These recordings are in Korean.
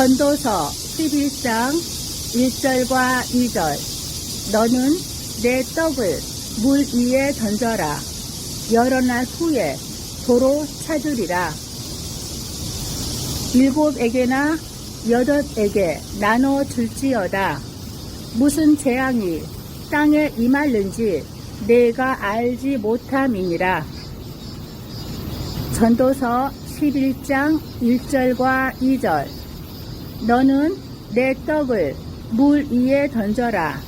전도서 11장 1절과 2절. 너는 내 떡을 물 위에 던져라. 여러 날 후에 도로 찾으리라. 일곱에게나 여덟에게 나눠 줄지어다. 무슨 재앙이 땅에 임할는지 내가 알지 못함이니라. 전도서 11장 1절과 2절 너는 내 떡을 물 위에 던져라.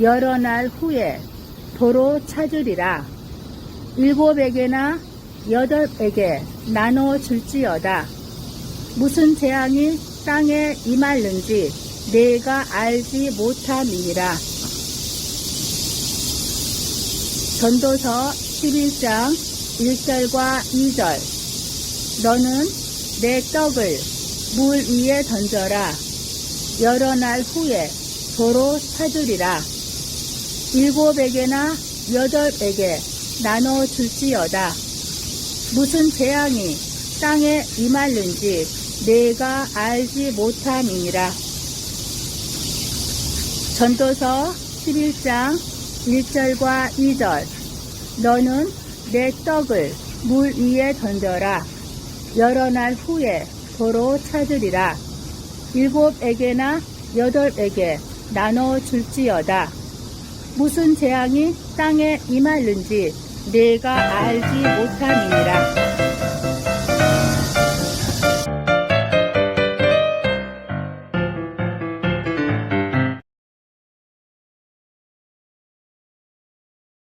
여러 날 후에 도로 찾으리라. 일곱에게나 여덟에게 나눠 줄지어다. 무슨 재앙이 땅에 임할는지 내가 알지 못함이니라. 전도서 11장 1절과 2절. 너는 내 떡을 물 위에 던져라. 여러 날 후에 도로 찾으리라. 일곱에게나 여덟에게 나눠 줄지어다. 무슨 재앙이 땅에 임할는지 내가 알지 못함이니라. 전도서 11장 1절과 2절. 너는 내 떡을 물 위에 던져라. 여러 날 후에 도로 찾으리라. 일곱 에게나 여덟 에게 나눠 줄지어다. 무슨 재앙이 땅에 임할는지 내가 알지 못함이니라